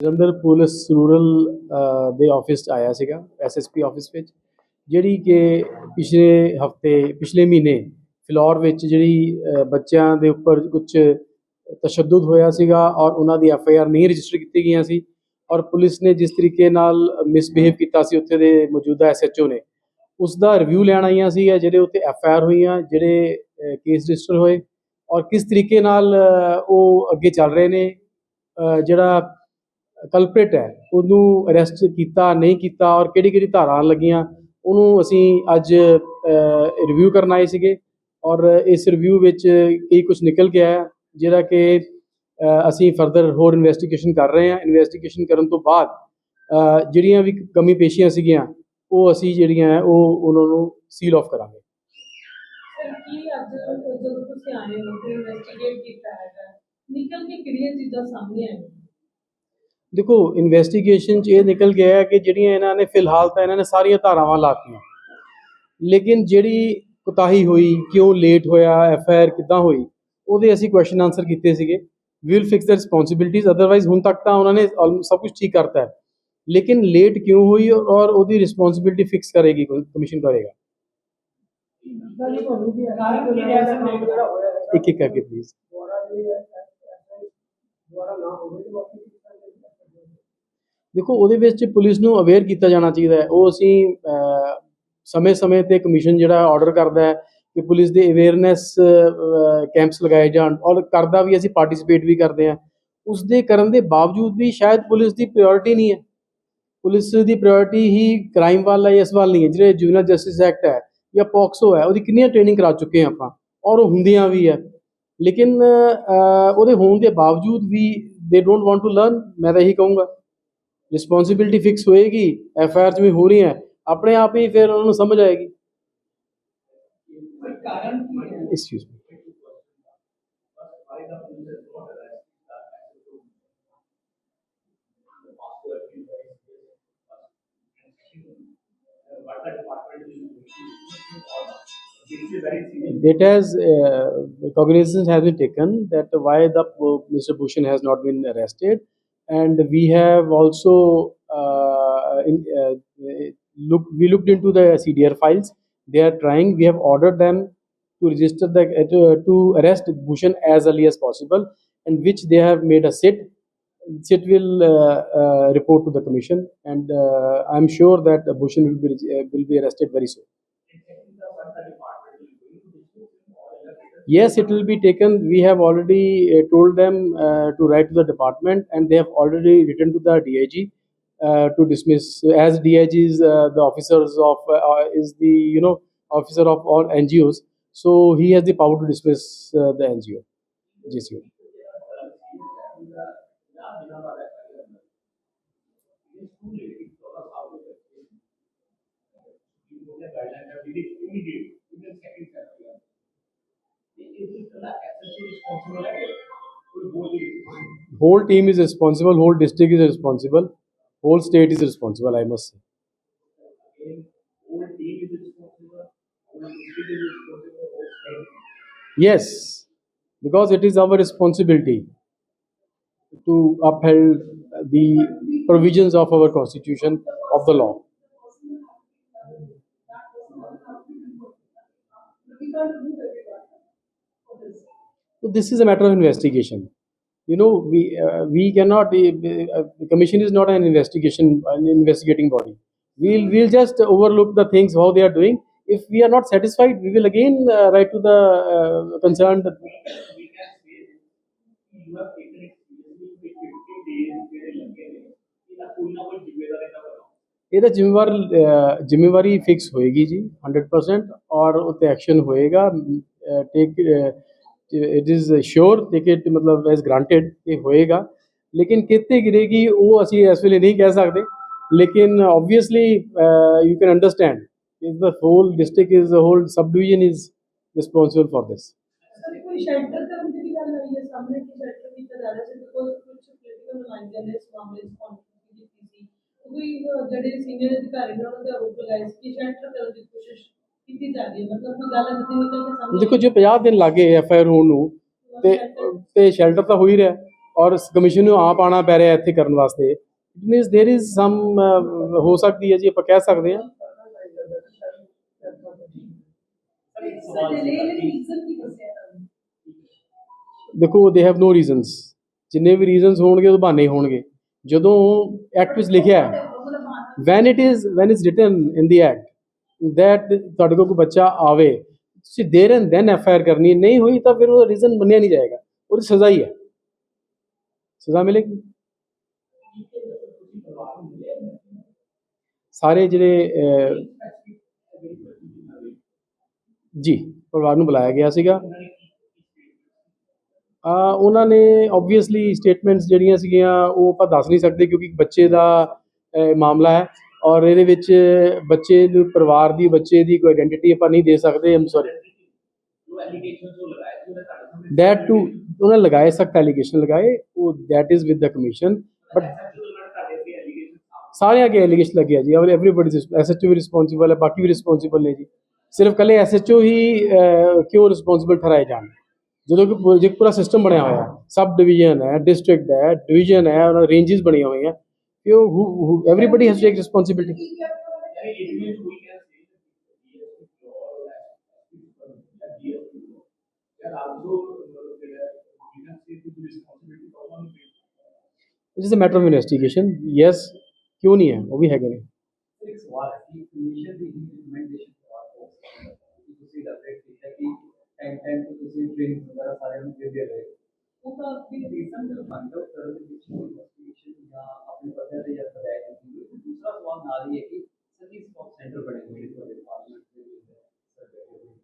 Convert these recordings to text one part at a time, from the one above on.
Jalandhar police rural ਦੇ office 'ਚ ਆਇਆ ਸੀਗਾ ਐਸਐਸਪੀ ਆਫਿਸ ਵਿੱਚ, ਜਿਹੜੀ ਕਿ ਪਿਛਲੇ ਹਫ਼ਤੇ, ਪਿਛਲੇ ਮਹੀਨੇ ਫਿਲੌਰ ਵਿੱਚ ਜਿਹੜੀ ਬੱਚਿਆਂ ਦੇ ਉੱਪਰ ਕੁਝ ਤਸ਼ੱਦਦ ਹੋਇਆ ਸੀਗਾ ਔਰ ਉਹਨਾਂ ਦੀ ਐਫਆਈਆਰ ਨਹੀਂ ਰਜਿਸਟਰ ਕੀਤੀ ਗਈਆਂ ਸੀ ਔਰ ਪੁਲਿਸ ਨੇ ਜਿਸ ਤਰੀਕੇ ਨਾਲ ਮਿਸਬਿਹੇਵ ਕੀਤਾ ਸੀ ਉੱਥੇ ਦੇ ਮੌਜੂਦਾ ਐਸਐਚਓ ਨੇ ਉਸ ਦਾ ਰਿਵਿਊ ਲੈਣ ਆਈਆਂ ਸੀ ਜਿਹੜੇ ਉੱਤੇ ਐਫਆਈਆਰ ਹੋਈਆਂ, ਜਿਹੜੇ ਕੇਸ ਰਜਿਸਟਰ ਹੋਏ ਔਰ ਕਿਸ ਤਰੀਕੇ ਨਾਲ ਉਹ ਅੱਗੇ ਚੱਲ ਰਹੇ ਨੇ ਜਿਹੜਾ ਕਲਪ੍ਰੇਟ ਹੈ। ਉਹਨੂੰ ਅਰੈਸਟ ਕੀਤਾ, ਨਹੀਂ ਕੀਤਾ ਔਰ ਕਿਹੜੀ ਕਿਹੜੀ ਧਾਰਾਵਾਂ ਲੱਗੀਆਂ, ਉਹਨੂੰ ਅਸੀਂ ਅੱਜ ਰਿਵਿਊ ਕਰਨ ਆਏ ਸੀਗੇ ਔਰ ਇਸ ਰਿਵਿਊ ਵਿੱਚ ਕੀ ਕੁਝ ਨਿਕਲ ਕੇ ਆਇਆ ਜਿਹੜਾ ਕਿ ਅਸੀਂ ਫਰਦਰ ਹੋਰ ਇਨਵੈਸਟੀਗੇਸ਼ਨ ਕਰ ਰਹੇ ਹਾਂ। ਇਨਵੈਸਟੀਗੇਸ਼ਨ ਕਰਨ ਤੋਂ ਬਾਅਦ ਜਿਹੜੀਆਂ ਵੀ ਕਮੀ ਪੇਸ਼ੀਆਂ ਸੀਗੀਆਂ, ਉਹ ਅਸੀਂ ਜਿਹੜੀਆਂ ਉਹ ਉਹਨਾਂ ਨੂੰ ਸੀਲ ਆਫ ਕਰਾਂਗੇ। ਕੀ ਅੱਜ ਜਦੋਂ ਤੁਸੀਂ ਆਏ ਹੋ ਇਨਵੈਸਟੀਗੇਟ ਕੀਤਾ ਹੈਗਾ, ਨਿਕਲ ਕੇ ਕਿਹੜੀਆਂ ਚੀਜ਼ਾਂ ਸਾਹਮਣੇ ਆਈਆਂ? ਦੇਖੋ ਇਨਵੈਸਟੀਗੇਸ਼ਨ 'ਚ ਇਹ ਨਿਕਲ ਗਿਆ ਹੈ ਕਿ ਜਿਹੜੀਆਂ ਇਹਨਾਂ ਨੇ ਫਿਲਹਾਲ ਤਾਂ ਇਹਨਾਂ ਨੇ ਸਾਰੀਆਂ ਧਾਰਾਵਾਂ ਲਾਤੀਆਂ ਲੇਕਿਨ ਜਿਹੜੀ ਕੁਤਾਹੀ ਹੋਈ, ਕਿਉਂ ਲੇਟ ਹੋਇਆ ਐਫ ਆਈ ਆਰ ਕਿੱਦਾਂ ਹੋਈ, ਉਹਦੇ ਅਸੀਂ ਕੁਐਸਚਨ ਆਨਸਰ ਕੀਤੇ ਸੀਗੇ। We will fix the responsibilities otherwise ਹੁਣ ਤੱਕ ਤਾਂ ਉਹਨਾਂ ਨੇ ਸਭ ਕੁਝ ਠੀਕ ਕਰਤਾ ਹੈ। ਲੇਕਿਨ ਲੇਟ ਕਿਉਂ ਹੋਈ ਔਰ ਉਹਦੀ ਰਿਸਪੌਂਸਿਬਿਲਟੀ ਫਿਕਸ ਕਰੇਗੀ ਕਮਿਸ਼ਨ ਕਰੇਗਾ? ਇੱਕ ਇੱਕ ਕਰਕੇ ਪਲੀਜ਼ ਦੁਆਰਾ ਨਾ ਹੋਵੇ ਤੇ ਬਾਕੀ ਦੇਖੋ, ਉਹਦੇ ਵਿੱਚ ਪੁਲਿਸ ਨੂੰ ਅਵੇਅਰ ਕੀਤਾ ਜਾਣਾ ਚਾਹੀਦਾ ਹੈ। ਉਹ ਅਸੀਂ ਸਮੇਂ-ਸਮੇਂ ਤੇ ਕਮਿਸ਼ਨ ਜਿਹੜਾ ਆਰਡਰ ਕਰਦਾ ਹੈ ਕਿ ਪੁਲਿਸ ਦੇ ਅਵੇਅਰਨੈਸ ਕੈਂਪਸ ਲਗਾਏ ਜਾਣ ਔਰ ਕਰਦਾ ਵੀ ਅਸੀਂ ਪਾਰਟਿਸਿਪੇਟ ਵੀ ਕਰਦੇ ਹਾਂ। ਉਸ ਦੇ ਕਰਨ ਦੇ ਬਾਵਜੂਦ ਵੀ ਸ਼ਾਇਦ ਪੁਲਿਸ ਦੀ ਪ੍ਰਾਇੋਰਟੀ ਨਹੀਂ ਹੈ। ਪੁਲਿਸ ਦੀ ਪ੍ਰਾਇੋਰਟੀ ਹੀ ਕ੍ਰਾਈਮ ਵੱਲ ਹੈ ਇਸ ਵੱਲ ਨਹੀਂ ਹੈ। ਜਿਹੜੇ ਜੁਵਨਲ ਜਸਟਿਸ ਐਕਟ ਹੈ ਜਾਂ ਪੋਕਸੋ ਹੈ, ਉਹਦੀ ਕਿੰਨੀਆਂ ਟ੍ਰੇਨਿੰਗ ਕਰਾ ਚੁੱਕੇ ਹਾਂ ਆਪਾਂ ਔਰ ਉਹ ਹੁੰਦੀਆਂ ਵੀ ਹੈ। ਲੇਕਿਨ ਉਹਦੇ ਹੋਣ ਦੇ ਬਾਵਜੂਦ ਵੀ they don't want to learn ਮੈਂ ਤਾਂ ਇਹੀ ਕਹੂੰਗਾ। ਰਿਸਪੌਂਸਿਬਿਲਟੀ ਫਿਕਸ ਹੋਏਗੀ ਐਫ ਆਈ ਆਰ ਚ ਵੀ ਹੋ ਰਹੀ ਹੈ ਆਪਣੇ ਆਪ ਹੀ ਫਿਰ ਉਹਨਾਂ ਨੂੰ ਸਮਝ ਆਏਗੀ ਕਾਰਨ ਕੀ ਹੈ excuse me It has uh, cognizance has been taken that why the uh, Mr. Bhushan has not been arrested, and we have also uh, in, uh, look we looked into the CDR files. They are trying. We have ordered them to register the uh, to, to arrest Bhushan as early as possible, and which they have made a sit. Sit will uh, uh, report to the commission, and uh, I'm sure that Bhushan will be will be arrested very soon. Yes, it will be taken. We have already uh, told them uh, to write to the department, and they have already written to the DIG uh, to dismiss. As DIG is uh, the officers of uh, uh, is the you know officer of all NGOs, so he has the power to dismiss uh, the NGO. GCO. Whole team is responsible. Whole district is responsible. Whole state is responsible. I must say. Yes, because it is our responsibility to uphold the provisions of our constitution of the law. So this is a matter of investigation. You know, we uh, we cannot. Uh, the commission is not an investigation an investigating body. We'll we'll just overlook the things how they are doing. If we are not satisfied, we will again uh, write to the uh, concerned you have taken it seriously with 15 days ਜਿਹੜੇ ਲੱਗੇ ਨੇ ਇਹਦਾ ਕੋਈ ਨਾ ਕੋਈ ਜ਼ਿੰਮੇਵਾਰ ਇਹਦਾ ਬਣਾਓ ਇਹਦਾ ਜ਼ਿੰਮੇਵਾਰ ਅਹ, ਜ਼ਿੰਮੇਵਾਰੀ ਫਿਕਸ ਹੋਏਗੀ ਜੀ 100% ਔਰ ਉੱਤੇ ਐਕਸ਼ਨ ਹੋਏਗਾ ਟੇਕ it is sure take it ਮਤਲਬ ਐਸ ਗ੍ਰਾਂਟਡ ਇਹ ਹੋਏਗਾ। ਲੇਕਿਨ ਕਿੱਥੇ ਗਿਰੇਗੀ ਉਹ ਅਸੀਂ ਇਸ ਵੇਲੇ ਨਹੀਂ ਕਹਿ ਸਕਦੇ। ਲੇਕਿਨ ਆਬਵੀਅਸਲੀ ਯੂ ਕੈਨ ਅੰਡਰਸਟੈਂਡ ਇਸ the whole district is the whole subdivision is responsible for this sir ਕੋਈ ਸ਼ੈਲਟਰ ਕਰਨ ਦੀ ਵੀ ਗੱਲ ਆਈ ਹੈ ਸਾਹਮਣੇ ਕਿ ਸ਼ੈਲਟਰ ਕੀਤਾ ਜਾ ਰਿਹਾ ਸੀ ਬਿਕੋਜ਼ ਕੁਝ ਪੋਲੀਟੀਕਲ ਨੁਮਾਇੰਦਿਆਂ ਨੇ ਇਸ ਮਾਮਲੇ 'ਚ ਕੰਟਰੀਬਿਊਟ ਕੀਤੀ ਸੀ। ਕੋਈ ਅਹ, ਜਿਹੜੇ ਸੀਨੀਅਰ ਅਧਿਕਾਰੀ ਨੇ ਉਹਨਾਂ ਤੇ ਆਰੋਪ ਲਗਾਏ ਸੀ ਕਿ ਸ਼ੈਲਟਰ ਕਰਨ ਦੀ ਕੋਸ਼ਿਸ਼ ਕੀਤੀ ਜਾ ਰਹੀ ਹੈ ਮਤਲਬ ਕੋਈ ਗੱਲ ਅਜੇ ਨਿਕਲ ਕੇ ਸਾਹਮਣੇ ਦੇਖੋ ਜੇ 50 ਦਿਨ ਲੱਗੇ ਐਫ ਆਈ ਆਰ ਹੋਣ ਨੂੰ ਤੇ ਤੇ ਸ਼ੈਲਟਰ ਤਾਂ ਹੋ ਹੀ ਰਿਹਾ ਔਰ ਕਮਿਸ਼ਨ ਨੂੰ ਆਪ ਆਣਾ ਪੈ ਰਿਹਾ ਇੱਥੇ ਕਰਨ ਵਾਸਤੇ it means there is some ਹੋ ਸਕਦੀ ਹੈ ਜੀ ਆਪਾਂ ਕਹਿ ਸਕਦੇ ਹਾਂ ਸਰ ਇੱਕ ਸਰ ਸਵਾਲ ਡਿਲੇ ਨੇ ਸੀ ਰੀਜ਼ਨ ਕੀ ਦੱਸਿਆ ਤੁਹਾਨੂੰ ਦੇਖੋ ਦੇ ਹੈਵ ਨੋ ਰੀਜ਼ਨਸ ਜਿੰਨੇ ਵੀ ਰੀਜ਼ਨਸ ਹੋਣਗੇ ਉਹ ਬਹਾਨੇ ਹੀ ਹੋਣਗੇ ਜਦੋਂ ਐਕਟ ਵਿੱਚ ਲਿਖਿਆ ਹੈ ਮਤਲਬ ਮਾਨ when it is when it's written in that ਤੁਹਾਡੇ ਕੋਲ ਕੋਈ ਬੱਚਾ ਆਵੇ, ਤੁਸੀਂ there and then F I R ਕਰਨੀ, ਨਹੀਂ ਹੋਈ ਤਾਂ ਫਿਰ ਉਹ ਰੀਜ਼ਨ ਮੰਨਿਆ ਨਹੀਂ ਜਾਏਗਾ, ਉਹਦੀ ਸਜ਼ਾ ਹੀ ਹੈ। ਸਜ਼ਾ ਮਿਲੇਗੀ। ਸਾਰੇ ਜਿਹੜੇ ਜੀ, ਪਰਿਵਾਰ ਨੂੰ ਬੁਲਾਇਆ ਗਿਆ ਸੀਗਾ। ਆ, ਉਹਨਾਂ ਨੇ ਆਬਵੀਅਸਲੀ ਸਟੇਟਮੈਂਟਸ ਜਿਹੜੀਆਂ ਸੀਗੀਆਂ, ਉਹ ਆਪਾਂ ਦੱਸ ਨਹੀਂ ਸਕਦੇ ਕਿਉਂਕਿ ਬੱਚੇ ਦਾ ਮਾਮਲਾ ਹੈ। ਔਰ ਇਹਦੇ ਵਿੱਚ ਬੱਚੇ ਨੂੰ, ਪਰਿਵਾਰ ਦੀ, ਬੱਚੇ ਦੀ ਕੋਈ ਆਇਡੈਂਟੀਟੀ ਆਪਾਂ ਨਹੀਂ ਦੇ ਸਕਦੇ ਆਮ ਸੌਰੀ ਜੋ ਟੂ ਉਹਨਾਂ ਲਗਾਏ, ਸਖਤ ਐਲੀਗੇਸ਼ਨ ਲਗਾਏ, ਉਹ that is with the commission, but ਸਾਰਿਆਂ ਅੱਗੇ ਐਲੀਗੇਸ਼ਨ ਲੱਗਿਆ ਜੀ ਔਰ ਐਵਰੀਬਾਡੀ ਐਸਐਚਓ ਵੀ ਰਿਸਪੌਂਸਿਬਲ ਹੈ, ਬਾਕੀ ਵੀ ਰਿਸਪੌਂਸਿਬਲ ਨੇ ਜੀ। ਸਿਰਫ ਕੱਲੇ ਐਸਐਚਓ ਹੀ ਕਿਉਂ ਰਿਸਪੌਂਸਿਬਲ ਠਹਿਰਾਏ ਜਾਣ? ਜਦੋਂ ਕਿ ਜੇ ਪੂਰਾ ਸਿਸਟਮ ਬਣਿਆ ਹੋਇਆ ਸਬ ਡਿਵੀਜ਼ਨ ਹੈ ਡਿਸਟ੍ਰਿਕਟ ਹੈ ਡਿਵੀਜ਼ਨ ਹੈ, ਉਹਨਾਂ ਰੇਂਜਸ ਬਣੀਆਂ ਹੋਈਆਂ you who, who everybody has to take responsibility. It is a matter of investigation yes ਕਿਉਂ ਨਹੀਂ ਹੈ ਉਹ ਵੀ ਹੈਗੇ ਨੇ ਇੱਕ ਸਵਾਲ ਹੈ ਕਿ ਕਮਿਸ਼ਨ ਦੀ ਰਿਕਮੈਂਡੇਸ਼ਨ ਸਵਾਲ ਤੁਸੀਂ ਅਪਡੇਟ ਕੀਤਾ ਕਿ ਟਾਈਮ ਟਾਈਮ ਤੇ ਤੁਸੀਂ ਟ੍ਰੇਨਿੰਗ ਵਗੈਰਾ ਸਾਰਿਆਂ ਨੂੰ ਦੇ ਰਹੇ ਹੋ ਉਹ ਤਾਂ ਵੀ ਰੀਸਨ ਮੰਨ ਲਓ ਕਰਨ ਦੇ ਵਿੱਚ ਜਾਂ ਆਪਣੇ ਪੱਧਰ ਤੇ ਜਾਂ ਬਤਾਇਆ ਜਾਂਦੀ ਹੈ ਦੂਸਰਾ ਸਵਾਲ ਨਾਲ ਹੀ ਹੈ ਕਿ ਸਰਵਿਸ ਸਟਾਪ ਸੈਂਟਰ ਬਣੇ ਹੋਏ ਨੇ ਤੁਹਾਡੇ ਡਿਪਾਰਟਮੈਂਟ ਦੇ ਵਿੱਚ ਸਰਵੇ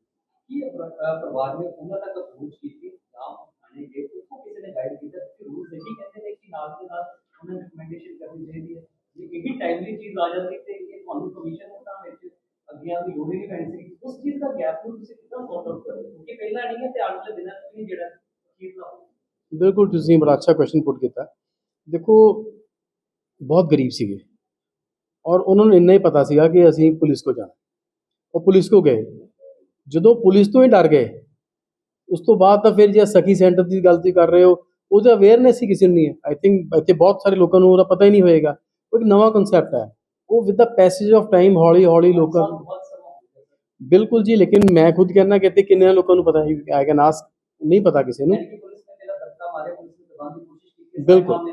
ਕੀ ਇਹ ਪਰ- ਅਹ ਪਰਿਵਾਰ ਨੇ ਉਹਨਾਂ ਤੱਕ ਅਪਰੋਚ ਕੀਤੀ? ਜਾਂ ਆਣੇ ਗਏ? ਉੱਥੋਂ ਕਿਸੇ ਨੇ ਗਾਈਡ ਕੀਤਾ? ਕਿ ਰੂਲਸ ਇਹੀ ਕਹਿੰਦੇ ਨੇ ਕਿ ਨਾਲ ਦੇ ਨਾਲ ਉਹਨਾਂ ਨੇ ਰਿਕਮੈਂਡੇਸ਼ਨ ਕਰਨੀ ਚਾਹੀਦੀ ਹੈ। ਜੇ ਇਹ ਵੀ ਟਾਈਮਲੀ ਚੀਜ਼ ਆ ਜਾਂਦੀ ਤੇ ਇਹ ਤੁਹਾਨੂੰ ਕਮਿਸ਼ਨ ਉਹਨਾਂ ਵਿੱਚ, ਅੱਗੇ ਆਉਣ ਦੀ ਲੋੜ ਹੀ ਨਹੀਂ ਪੈਣੀ ਸੀ ਉਸ ਚੀਜ਼ ਦਾ ਗੈਪ ਨੂੰ ਤੁਸੀਂ ਕਿੱਦਾਂ ਸੌਟ ਆਊਟ ਕਰਦੇ ਹੋ? ਕਿਉਂਕਿ ਪਹਿਲਾਂ ਨਹੀਂ ਹੈ ਤੇ ਆਉਣ ਵਾਲੇ ਦਿਨਾਂ 'ਚ ਵੀ ਜਿਹੜਾ ਚੀਜ਼ ਨਾ ਹੋਵੇ ਬਿਲਕੁਲ, ਤੁਸੀਂ ਬੜਾ ਅੱਛਾ ਕੁਐਸਚਨ ਪੁੱਟ ਕੀਤਾ। ਦੇਖੋ ਬਹੁਤ ਗਰੀਬ ਸੀਗੇ ਔਰ ਉਹਨਾਂ ਨੂੰ ਇੰਨਾ ਹੀ ਪਤਾ ਸੀਗਾ ਕਿ ਅਸੀਂ ਪੁਲਿਸ ਕੋ ਜਾਣਾ ਉਹ ਪੁਲਿਸ ਕੋ ਗਏ ਜਦੋਂ ਪੁਲਿਸ ਤੋਂ ਹੀ ਡਰ ਗਏ ਉਸ ਤੋਂ ਬਾਅਦ ਤਾਂ ਫਿਰ ਜੇ ਸਖੀ ਸੈਂਟਰ ਦੀ ਗੱਲ ਤੁਸੀਂ ਕਰ ਰਹੇ ਹੋ ਉਹਦਾ ਅਵੇਅਰਨੈਸ ਹੀ ਕਿਸੇ ਨੂੰ ਨਹੀਂ ਹੈ ਆਈ ਥਿੰਕ ਇੱਥੇ ਬਹੁਤ ਸਾਰੇ ਲੋਕਾਂ ਨੂੰ ਉਹਦਾ ਪਤਾ ਹੀ ਨਹੀਂ ਹੋਏਗਾ ਉਹ ਇੱਕ ਨਵਾਂ ਕਨਸੈਪਟ ਹੈ ਉਹ with the passage of time ਹੌਲੀ ਹੌਲੀ ਲੋਕਾਂ ਸਾਲ ਨੂੰ ਬਹੁਤ ਸਮਾਂ ਹੋ ਗਿਆ ਬਿਲਕੁਲ ਜੀ ਲੇਕਿਨ ਮੈਂ ਖੁਦ ਕਹਿੰਦਾ ਕਿ ਇੱਥੇ ਕਿੰਨੇ ਲੋਕਾਂ ਨੂੰ ਪਤਾ ਹੈ ਆਈ ਕੈਨ ਆਸਕ ਨਹੀਂ ਪਤਾ ਕਿਸੇ ਨੂੰ ਯਾਨੀ ਕਿ ਪੁਲਿਸ ਨੇ ਜਿਹੜਾ ਧੱਕਾ ਮਾਰਿਆ ਪੁਲਿਸ ਨੇ ਦਬਾਉਣ ਦੀ ਕੋਸ਼ਿਸ਼ ਕੀਤੀ ਇਸ ਬਿਲਕੁਲ।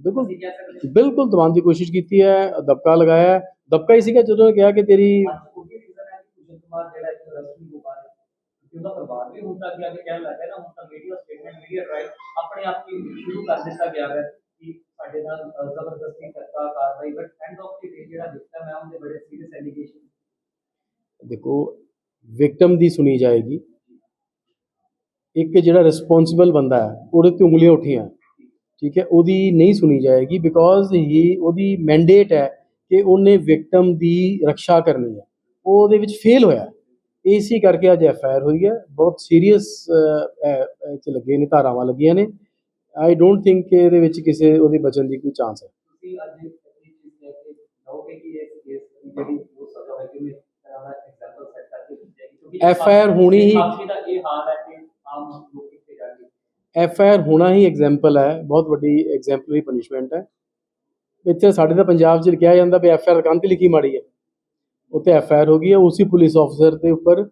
ਮਾਮਲੇ ਨੂੰ। ਬਿਲਕੁਲ ਅਸੀਂ ਕਹਿ ਸਕਦੇ ਹਾਂ ਬਿਲਕੁਲ ਦਬਾਉਣ ਦੀ ਕੋਸ਼ਿਸ਼ ਕੀਤੀ ਹੈ ਦਬਕਾ ਲਗਾਇਆ ਹੈ ਦਬਕਾ ਹੀ ਸੀਗਾ ਜਦੋਂ ਕਿਹਾ ਕਿ ਤੇਰੀ ਅੱਜ ਉਹ ਵੀ ਰੀਜ਼ਨ ਹੈ ਕਿ ਕੁਸ਼ਨ ਕੁਮਾਰ ਜਿਹੜਾ ਇੱਕ ਅਰੈਸਟ ਨਹੀਂ ਹੋ ਪਾ ਰਿਹਾ ਕਿਉਂਕਿ ਉਹਦਾ ਪਰਿਵਾਰ ਵੀ ਹੁਣ ਤੱਕ ਅੱਗੇ ਅੱਗੇ ਕਹਿਣ ਲੱਗਾ ਨਾ ਹੁਣ ਤਾਂ ਮੀਡੀਆ ਸਟੇਟਮੈਂਟ ਮੀਡੀਆ ਟ੍ਰਾਇਲ ਆਪਣੇ ਆਪ ਹੀ ਸ਼ੁਰੂ ਕਰ ਦਿੱਤਾ ਗਿਆ ਹੈ ਕਿ ਸਾਡੇ ਨਾਲ ਅ, ਜ਼ਬਰਦਸਤੀ ਧੱਕਾ ਕਾਰਵਾਈ but end of the day ਜਿਹੜਾ ਵਿਕਟਮ ਹੈ ਉਹਦੇ ਬੜੇ ਸੀਰੀਅਸ ਐਲੀਗੇਸ਼ਨ ਦੇਖੋ ਵਿਕਟਮ ਦੀ ਸੁਣੀ ਜਾਏਗੀ ਇੱਕ ਜਿਹੜਾ ਰਿਸਪੌਂਸਿਬਲ ਬੰਦਾ ਹੈ ਉਹਦੇ ਤੇ ਉਂਗਲੀਆਂ ਉੱਠੀਆਂ ਠੀਕ ਹੈ ਉਹਦੀ ਨਹੀਂ ਸੁਣੀ ਜਾਏਗੀ ਬਿਕੋਜ਼ ਹੀ ਉਹਦੀ ਮੈਂਡੇਟ ਹੈ ਕਿ ਉਹਨੇ ਵਿਕਟਮ ਦੀ ਰੱਖਿਆ ਕਰਨੀ ਹੈ। ਉਹ ਉਹਦੇ ਵਿੱਚ ਫੇਲ ਹੋਇਆ ਇਸੇ ਕਰਕੇ ਅੱਜ ਐਫ ਆਰ ਹੋਈ ਹੈ। ਬਹੁਤ ਸੀਰੀਅਸ ਚ ਲੱਗੇ ਨੇ ਧਾਰਾਵਾਂ ਲੱਗੀਆਂ ਨੇ। ਆਈ ਡੋਂਟ ਥਿੰਕ ਕਿ ਇਹਦੇ ਵਿੱਚ ਕਿਸੇ ਉਹਦੇ ਬਚਣ ਦੀ ਕੋਈ ਚਾਂਸ ਹੈ। ਤੁਸੀਂ ਅੱਜ ਇਹ ਚੀਜ਼ ਲੈ ਕੇ ਕਹੋਗੇ ਕਿ ਇਸ ਕੇਸ ਦੀ ਜਿਹੜੀ ਉਹ ਸਜ਼ਾ ਹੋਏਗੀ ਉਹਨੇ ਤਰ੍ਹਾਂ ਦਾ ਐਗਜ਼ਾਮਪਲ ਸੈੱਟ ਕਰਕੇ ਦਿੱਤੀ ਜਾਏਗੀ ਕਿਉਂਕਿ FIR ਹੋਣੀ ਹੀ- ਕਾਫੀ ਦਾ ਇਹ ਹਾਲ ਹੈ ਕਿ ਆਮ ਲੋਕ ਕਿੱਥੇ ਜਾਣਗੇ ਐਫ ਆਈ ਆਰ ਹੋਣਾ ਹੀ ਐਗਜ਼ਾਮਪਲ ਹੈ ਬਹੁਤ ਵੱਡੀ ਐਗਜ਼ਾਮਪਲਰੀ ਪਨਿਸ਼ਮੈਂਟ ਹੈ। ਇੱਥੇ ਸਾਡੇ ਤਾਂ ਪੰਜਾਬ 'ਚ ਕਿਹਾ ਜਾਂਦਾ ਵੀ ਐਫ ਆਈ ਆਰ ਕੰਨ ਤੇ ਲਿਖੀ ਮਾੜੀ ਹੈ। ਉੱਥੇ ਐਫ ਆਈ ਆਰ ਹੋ ਗਈ ਹੈ ਉਸੇ ਪੁਲਿਸ ਅਫਸਰ ਦੇ ਉੱਪਰ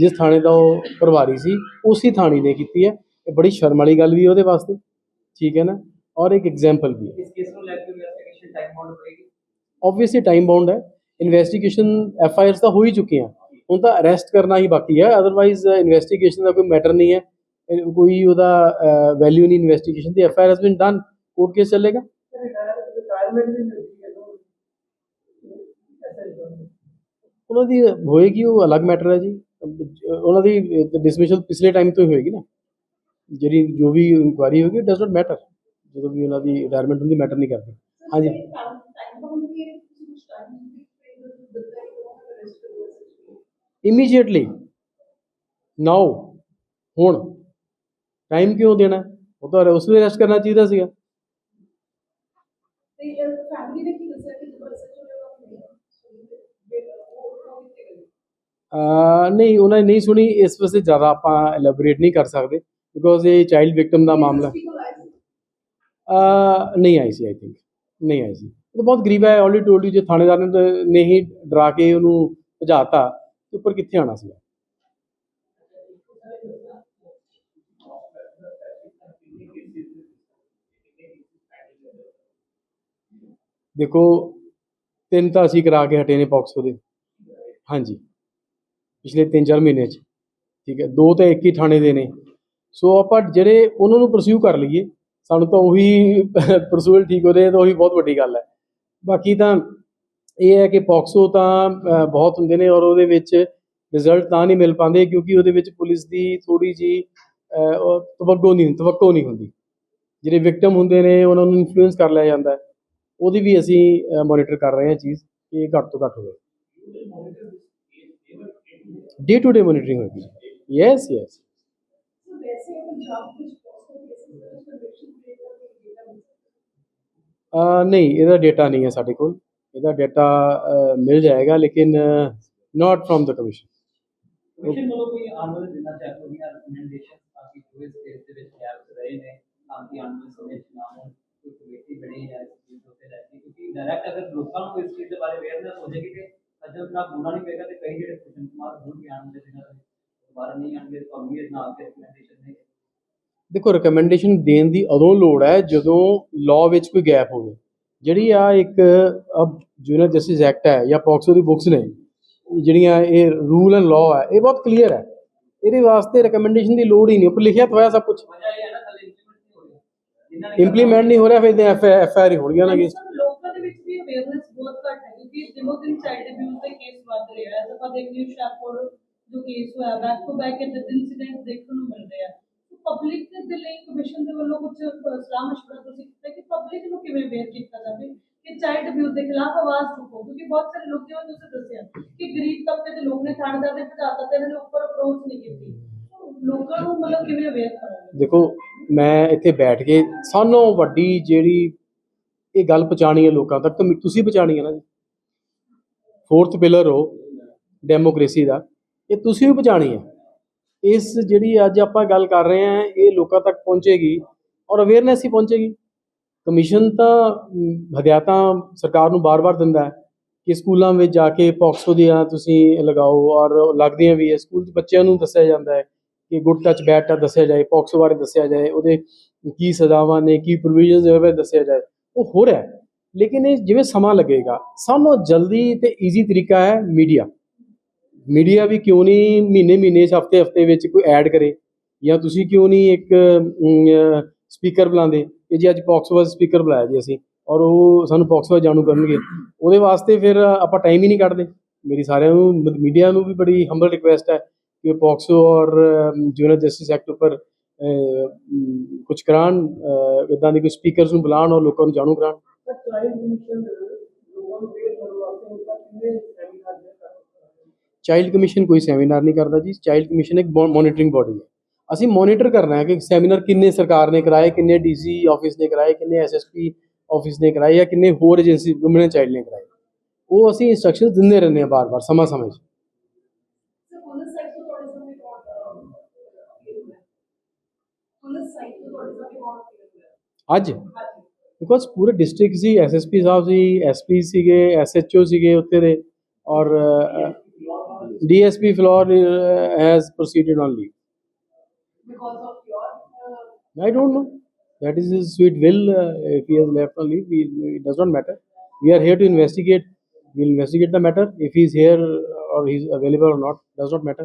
ਜਿਸ ਥਾਣੇ ਦਾ ਉਹ ਪ੍ਰਭਾਰੀ ਸੀ ਉਸੇ ਥਾਣੇ ਨੇ ਕੀਤੀ ਹੈ। ਇਹ ਬੜੀ ਸ਼ਰਮ ਵਾਲੀ ਗੱਲ ਵੀ ਉਹਦੇ ਵਾਸਤੇ ਠੀਕ ਹੈ ਨਾ? ਔਰ ਇੱਕ ਐਗਜ਼ਾਮਪਲ ਵੀ ਹੈ। ਇਸ ਕੇਸ ਨੂੰ ਲੈ ਕੇ ਇਨਵੈਸਟੀਗੇਸ਼ਨ ਟਾਈਮ ਬਾਉਂਡ ਹੋਏਗੀ? ਆਬਵੀਅਸਲੀ ਟਾਈਮ ਬਾਉਂਡ ਹੈ। ਇਨਵੈਸਟੀਗੇਸ਼ਨ ਐਫ ਆਈ ਆਰਸ ਤਾਂ ਹੋ ਹੀ ਚੁੱਕੀਆਂ। ਹੁਣ ਤਾਂ ਅਰੈਸਟ ਕਰਨਾ ਹੀ ਬਾਕੀ ਹੈ ਅਦਰਵਾਈਜ਼ ਇਨਵੈਸਟੀਗੇਸ਼ਨ ਦਾ ਕੋਈ ਮੈਟਰ ਨਹੀਂ ਹੈ। ਕੋਈ ਉਹਦਾ ਵੈਲਿਊ ਨਹੀਂ investigation the F I R has been done court case ਚੱਲੇਗਾ? ਉਹਨਾਂ ਦੀ ਹੋਏਗੀ ਉਹ ਅਲੱਗ ਮੈਟਰ ਹੈ ਜੀ। ਉਹਨਾਂ ਦੀ ਡਿਸਮਿਸਲ ਪਿਛਲੇ ਟਾਈਮ ਤੋਂ ਹੀ ਹੋਏਗੀ ਨਾ। ਜਿਹੜੀ, ਜੋ ਵੀ ਇਨਕੁਆਇਰੀ ਹੋਗੀ ਡਸ ਨਾਟ ਮੈਟਰ ਜਦੋਂ ਵੀ ਉਹਨਾਂ ਦੀ ਰਿਟਾਇਰਮੈਂਟ ਹੁੰਦੀ ਮੈਟਰ ਨਹੀਂ ਕਰਦੀ। ਹਾਂਜੀ। ਇਮੀਡੀਏਟਲੀ ਨਾਓ ਹੁਣ। ਟਾਈਮ ਕਿਉਂ ਦੇਣਾ? ਉਹ ਤਾਂ ਉਸ ਨੂੰ ਅਰੈਸਟ ਕਰਨਾ ਚਾਹੀਦਾ ਸੀਗਾ। ਨਹੀਂ ਉਹਨਾਂ ਨੇ ਨਹੀਂ ਸੁਣੀ। ਇਸ ਵਾਸਤੇ ਜ਼ਿਆਦਾ ਆਪਾਂ ਐਲੈਬੋਰੇਟ ਨਹੀਂ ਕਰ ਸਕਦੇ ਬਿਕੋਜ਼ ਇਹ ਚਾਈਲਡ ਵਿਕਟਮ ਦਾ ਮਾਮਲਾ। ਨਹੀਂ ਆਈ ਸੀ ਆਈ ਥਿੰਕ ਨਹੀਂ ਆਈ ਸੀ। ਉਹ ਬਹੁਤ ਗਰੀਬ ਹੈ। ਆਲਰੇਡੀ ਟੋਲਡ ਯੂ ਜੇ ਥਾਣੇਦਾਰ ਨੇ ਹੀ ਡਰਾ ਕੇ ਉਹਨੂੰ ਭਜਾਤਾ ਉੱਪਰ ਕਿੱਥੇ ਆਣਾ ਸੀ ਦੇਖੋ, ਤਿੰਨ ਤਾਂ ਅਸੀਂ ਕਰਾ ਕੇ ਹਟੇ ਨੇ ਪੌਕਸੋ ਦੇ। ਹਾਂਜੀ। ਪਿਛਲੇ 3-4 ਮਹੀਨੇ 'ਚ। ਠੀਕ ਹੈ, ਦੋ ਤਾਂ ਇੱਕ ਹੀ ਥਾਣੇ ਦੇ ਨੇ। ਸੋ ਆਪਾਂ ਜਿਹੜੇ ਉਹਨਾਂ ਨੂੰ ਪਰਸਿਊ ਕਰ ਲਈਏ, ਸਾਨੂੰ ਤਾਂ ਉਹੀ ਪਰਸੂਅਲ ਠੀਕ ਹੋ ਰਹੇ ਤਾਂ ਉਹੀ ਬਹੁਤ ਵੱਡੀ ਗੱਲ ਹੈ। ਬਾਕੀ ਤਾਂ ਇਹ ਹੈ ਕਿ ਪੌਕਸੋ ਤਾਂ ਬਹੁਤ ਹੁੰਦੇ ਨੇ ਔਰ ਉਹਦੇ ਵਿੱਚ ਰਿਜ਼ਲਟ ਤਾਂ ਨਹੀਂ ਮਿਲ ਪਾਉਂਦੇ ਕਿਉਂਕਿ ਉਹਦੇ ਵਿੱਚ ਪੁਲਿਸ ਦੀ ਥੋੜੀ ਜੀ ਤਵੱਗੋ ਨਹੀਂ, ਤਵੱਕੋ ਨਹੀਂ ਹੁੰਦੀ। ਜਿਹੜੇ ਵਿਕਟਮ ਹੁੰਦੇ ਨੇ, ਉਹਨਾਂ ਨੂੰ ਇਨਫਲੂਐਂਸ ਕਰ ਲਿਆ ਜਾਂਦਾ ਹੈ। ਉਹਦੀ ਵੀ ਅਸੀਂ ਮੋਨੀਟਰ ਕਰ ਰਹੇ ਹਾਂ ਚੀਜ਼ ਕਿ ਇਹ ਘੱਟ ਤੋਂ ਘੱਟ ਹੋਵੇ। ਡੇ ਟੂ ਡੇ ਮੋਨੀਟਰਿੰਗ ਹੋਏਗੀ ਯੈਸ ਯੈਸ ਨਹੀਂ ਇਹਦਾ ਡੇਟਾ ਨਹੀਂ ਹੈ ਸਾਡੇ ਕੋਲ। ਇਹਦਾ ਡੇਟਾ ਮਿਲ ਜਾਏਗਾ ਲੇਕਿਨ not from the commission commission ਵੱਲੋਂ ਕੋਈ ਆਉਣ ਵਾਲੇ ਦਿਨਾਂ 'ਚ ਆਪਣੀਆਂ ਰეკਮੈਂਡੇਸ਼ਨ ਤਾਂ ਕਿ ਜੋ ਇਸ ਕੇਸ ਦੇ ਵਿੱਚ ਗੈਪਸ ਰਹੇ ਨੇ ਤਾਂ ਕਿ ਆਉਣ ਵਾਲੇ ਸਮੇਂ 'ਚ ਨਾ ਹੋਣ। ਕੋਈ ਰਿਕਮੈਂਡੇਸ਼ਨ ਦੇਖੋ ਰეკਮੈਂਡੇਸ਼ਨ ਦੇਣ ਦੀ ਉਦੋਂ ਲੋੜ ਹੈ ਜਦੋਂ ਲਾਅ ਵਿੱਚ ਕੋਈ ਗੈਪ ਹੋਵੇ। ਜਿਹੜੀ ਆ ਇੱਕ ਅਬ ਜੁਨਰ ਜਸਟਿਸ ਐਕਟ ਹੈ ਜਾਂ ਪੌਕਸੋ ਦੀ ਬੁੱਕਸ ਨੇ ਜਿਹੜੀਆਂ ਇਹ ਰੂਲ ਐਂਡ ਲਾਅ ਹੈ ਇਹ ਬਹੁਤ ਕਲੀਅਰ ਹੈ। ਇਹਦੇ ਵਾਸਤੇ ਰეკਮੈਂਡੇਸ਼ਨ ਦੀ ਲੋੜ ਹੀ ਨਹੀਂ ਉੱਪਰ ਲਿਖਿਆ ਹੋਇਆ ਸਭ ਕੁਝ ਇੰਪਲੀਮੈਂਟ ਨਹੀਂ ਹੋ ਰਿਹਾ ਫਿਰ ਐਫ ਐਫ ਆਰ ਹੀ ਹੋਣਗੀਆਂ ਨਾ ਕਿ ਸਰ ਲੋਕਾਂ ਦੇ ਵਿੱਚ ਵੀ ਅਵੇਅਰਨੈਸ ਬਹੁਤ ਘੱਟ ਹੈ ਕਿਉਂਕਿ ਦਿਨੋ ਦਿਨ ਚਾਈਲਡ ਅਬਿਊਜ਼ ਦੇ ਕੇਸ ਵੱਧ ਰਹੇ ਆ। ਆਪਾਂ ਦੇਖਦੇ ਹਾਂ ਸ਼ਾਹਪੁਰ ਜੋ ਕੇਸ ਹੋਇਆ ਬੈਕ ਟੂ ਬੈਕ ਦੇ ਇਨਸੀਡੈਂਟ ਦੇਖਣ ਨੂੰ ਮਿਲ ਰਹੇ ਆ। ਪਬਲਿਕ ਦੇ ਲਈ ਕਮਿਸ਼ਨ ਦੇ ਵੱਲੋਂ ਕੁਝ ਸਲਾਹ ਮਸ਼ਵਰਾ ਤੁਸੀਂ ਕੀਤਾ ਕਿ ਪਬਲਿਕ ਨੂੰ ਕਿਵੇਂ ਅਵੇਅਰ ਕੀਤਾ ਜਾਵੇ ਕਿ ਚਾਈਲਡ ਅਬਿਊਜ਼ ਦੇ ਖਿਲਾਫ ਆਵਾਜ਼ ਚੁੱਕੋ? ਕਿਉਂਕਿ ਬਹੁਤ ਸਾਰੇ ਲੋਕ ਜਿਵੇਂ ਤੁਸੀਂ ਦੱਸਿਆ ਕਿ ਗਰੀਬ ਤਬਕੇ ਦੇ ਲੋਕ ਨੇ ਥਾਣੇਦਾਰ ਦੇ ਭਜਾਤਾ ਤੇ ਇਹਨਾਂ ਨੇ ਉੱਪਰ ਅਪਰੋਚ ਨਹੀਂ ਕੀਤੀ। ਲੋਕਾਂ ਨੂੰ ਮਤਲਬ ਕਿਵੇਂ ਅਵੇਅਰ ਕਰਾਂਗੇ? ਦੇਖੋ ਮੈਂ ਇੱਥੇ ਬੈਠ ਕੇ ਸਾਨੋਂ ਵੱਡੀ ਜਿਹੜੀ ਇਹ ਗੱਲ ਪਹੁੰਚਾਣੀ ਹੈ ਲੋਕਾਂ ਤੱਕ, ਤਾਂ ਤੁਸੀਂ ਪਹੁੰਚਾਣੀ ਹੈ ਨਾ ਜੀ। ਫੋਰਥ ਪਿਲਰ ਹੋ ਡੈਮੋਕ੍ਰੇਸੀ ਦਾ। ਇਹ ਤੁਸੀਂ ਵੀ ਪਹੁੰਚਾਣੀ ਹੈ। ਇਸ ਜਿਹੜੀ ਅੱਜ ਆਪਾਂ ਗੱਲ ਕਰ ਰਹੇ ਹਾਂ, ਇਹ ਲੋਕਾਂ ਤੱਕ ਪਹੁੰਚੇਗੀ ਔਰ ਅਵੇਅਰਨੈਸ ਹੀ ਪਹੁੰਚੇਗੀ। ਕਮਿਸ਼ਨ ਤਾਂ ਹਦਾਇਤਾਂ ਸਰਕਾਰ ਨੂੰ ਬਾਰ-ਬਾਰ ਦਿੰਦਾ ਹੈ ਕਿ ਸਕੂਲਾਂ ਵਿੱਚ ਜਾ ਕੇ ਪੌਕਸੋ ਦੀਆਂ ਤੁਸੀਂ ਲਗਾਓ ਔਰ ਲੱਗਦੀਆਂ ਵੀ ਹੈ। ਸਕੂਲ 'ਚ ਬੱਚਿਆਂ ਨੂੰ ਦੱਸਿਆ ਜਾਂਦਾ ਹੈ ਕਿ ਗੁੱਡ ਟੱਚ, ਬੈਡ ਟੱਚ ਦੱਸਿਆ ਜਾਏ, ਪੌਕਸੋ ਬਾਰੇ ਦੱਸਿਆ ਜਾਏ, ਉਹਦੇ ਕੀ ਸਜ਼ਾਵਾਂ ਨੇ, ਕੀ ਪ੍ਰੋਵੀਜ਼ਨਸ ਦੇ ਬਾਰੇ ਦੱਸਿਆ ਜਾਏ, ਉਹ ਹੋ ਰਿਹਾ ਹੈ। ਲੇਕਿਨ ਇਹ ਜਿਵੇਂ ਸਮਾਂ ਲੱਗੇਗਾ, ਸਭ ਸਾਨੂੰ ਜਲਦੀ ਤੇ ਈਜ਼ੀ ਤਰੀਕਾ ਹੈ ਮੀਡੀਆ ਮੀਡੀਆ ਵੀ ਕਿਉਂ ਨਹੀਂ ਮਹੀਨੇ ਮਹੀਨੇ ਹਫ਼ਤੇ ਹਫ਼ਤੇ ਵਿੱਚ ਕੋਈ ਐਡ ਕਰੇ, ਜਾਂ ਤੁਸੀਂ ਕਿਉਂ ਨਹੀਂ ਇੱਕ ਸਪੀਕਰ ਬੁਲਾਉਂਦੇ? ਕਿ ਜੀ ਅੱਜ ਪੌਕਸੋ ਵਾਸਤੇ ਸਪੀਕਰ ਬੁਲਾਇਆ ਜੀ ਅਸੀਂ, ਔਰ ਉਹ ਸਾਨੂੰ ਪੌਕਸੋ ਜਾਣੂ ਕਰਨਗੇ। ਉਹਦੇ ਵਾਸਤੇ ਫਿਰ ਆਪਾਂ ਟਾਈਮ ਹੀ ਨਹੀਂ ਕੱਢਦੇ। ਮੇਰੀ ਸਾਰਿਆਂ ਨੂੰ ਮੀਡੀਆ ਨੂੰ ਵੀ ਬੜੀ ਹੰਬਲ ਰਿਕੁਐਸਟ ਹੈ ਕਿ ਪੌਕਸੋ ਔਰ ਜੂਨੀਅਰ ਜਸਟਿਸ ਐਕਟ ਉੱਪਰ ਕੁਝ ਕਰਾਉਣ ਇਦਾਂ ਦੇ ਕੋਈ ਸਪੀਕਰਸ ਨੂੰ ਬੁਲਾਉਣ ਔਰ ਲੋਕਾਂ ਨੂੰ ਜਾਣੂ ਕਰਾਉਣ ਚਾਈਲਡ ਕਮਿਸ਼ਨ ਕੋਈ ਸੈਮੀਨਾਰ ਨਹੀਂ ਕਰਦਾ ਜੀ ਚਾਈਲਡ ਕਮਿਸ਼ਨ ਇੱਕ ਮੋਨੀਟਰਿੰਗ ਬੋਡੀ ਹੈ ਅਸੀਂ ਮੋਨੀਟਰ ਕਰਨਾ ਹੈ ਕਿ ਸੈਮੀਨਾਰ ਕਿੰਨੇ ਸਰਕਾਰ ਨੇ ਕਰਾਏ ਕਿੰਨੇ ਡੀਸੀ ਆਫਿਸ ਨੇ ਕਰਾਏ ਕਿੰਨੇ ਐਸਐਸਪੀ ਆਫਿਸ ਨੇ ਕਰਾਏ ਜਾਂ ਕਿੰਨੇ ਹੋਰ ਏਜੰਸੀ ਵੂਮਨ ਚਾਈਲਡ ਨੇ ਕਰਾਏ ਉਹ ਅਸੀਂ ਇੰਸਟਰਕਸ਼ਨਸ ਦਿੰਦੇ ਰਹਿੰਦੇ ਹਾਂ ਬਾਰ-ਬਾਰ ਸਮਾਂ-ਸਮੇਂ 'ਚ ਸਰ ਪੁਲਿਸ ਸਾਈਡ ਤੋਂ ਤੁਹਾਡੇ ਸਾਹਮਣੇ ਕੌਣ ਪੁਲਿਸ ਸਾਈਡ ਤੋਂ ਤੁਹਾਡੇ ਸਾਹਮਣੇ ਕੌਣ ਹੋਇਆ ਅੱਜ ਬਿਕੋਜ਼ ਪੂਰੇ ਡਿਸਟ੍ਰਿਕਟ ਸੀ ਐਸਐਸਪੀ ਸਾਹਿਬ ਸੀ ਐਸਪੀ ਸੀਗੇ ਐਸਐਚਓ ਸੀਗੇ ਉੱਥੇ ਦੇ ਔਰ DSP Phillaur has proceeded on leave because of your uh, I don't know. That is his sweet will. Uh, if he has left on leave, we, it does not matter. We are here to investigate. We'll investigate the matter. If he is here or he is available or not, does not matter.